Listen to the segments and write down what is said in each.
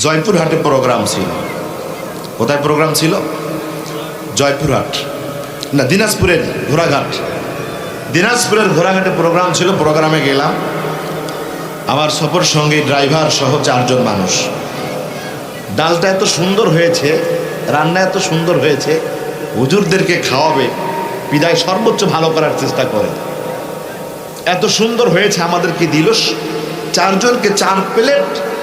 জয়পুরহাটে programme ছিল। কোথায় programme ছিল? জয়পুরহাট। না, দিনাজপুরের ঘোড়াঘাট। দিনাজপুরের ঘোড়াঘাটে প্রোগ্রাম ছিল প্রোগ্রামে গেলাম। আমার সফর সঙ্গে ড্রাইভার সহ চারজন মানুষ। ডালটা এত সুন্দর হয়েছে, রান্না এত সুন্দর হয়েছে, হুজুরদেরকে খাওয়াবে, বিদায় সর্বোচ্চ ভালো করার চেষ্টা করে। এত সুন্দর হয়েছে আমাদেরকে দিল চারজনকে চার প্লেট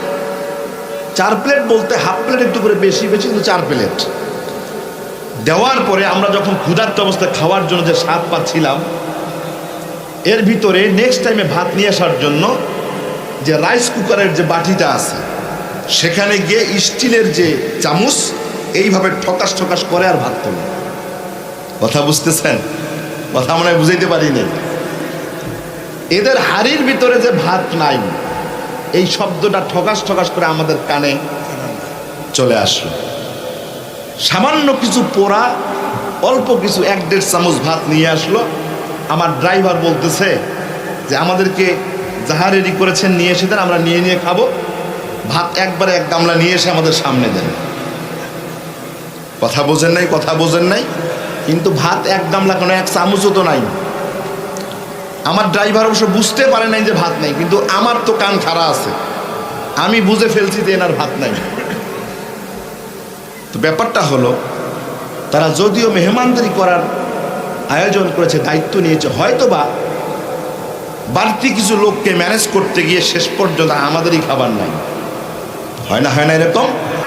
চার প্লেট বলতে হাফ প্লেট একটু করে বেশি বেশি কিন্তু চার প্লেট দেওয়ার পরে আমরা যখন ক্ষুধার্ত অবস্থায় খাওয়ার জন্য যে স্বাদ পাচ্ছিলাম, এর ভিতরে নেক্সট টাইমে ভাত নিয়ে আসার জন্য যে রাইস কুকারের যে বাটিটা আছে, সেখানে গিয়ে স্টিলের যে চামচ, এইভাবে ঠকাস ঠকাস করে আর ভাত তোলে কথা বুঝতেছেন? কথা মনে হয় বুঝাইতে পারিনি। এদের হাড়ির ভিতরে যে ভাত নাই। এই শব্দটা ঠকাস ঠকাস করে আমাদের কানে চলে আসলো। সামান্য কিছু পোড়া, অল্প কিছু এক দেড় চামচ ভাত নিয়ে আসলো। আমার ড্রাইভার বলতেছে যে, আমাদেরকে যাহা রেডি করেছেন নিয়ে এসে দেন, আমরা নিয়ে নিয়ে খাব। ভাত একবারে এক গামলা নিয়ে এসে আমাদের সামনে দেন। কথা বোঝেন নাই, কথা বোঝেন নাই। কিন্তু ভাত এক গামলা কোনো, এক চামচও তো নাই। আমার ড্রাইভার অবশ্য বুঝতে পারে নাই যে ভাত নাই, কিন্তু আমার তো কান খাড়া আছে। আমি বুঝে ফেলছি যে এনার ভাত নাই। তো ব্যাপারটা হলো, তারা যদিও মেহমানদারি করার আয়োজন করেছে, দায়িত্ব নিয়েছে হয়তো বা বাড়তি কিছু লোককে ম্যানেজ করতে গিয়ে শেষ পর্যন্ত আমাদেরই খাবার নাই। হয় না হয় না এরকম?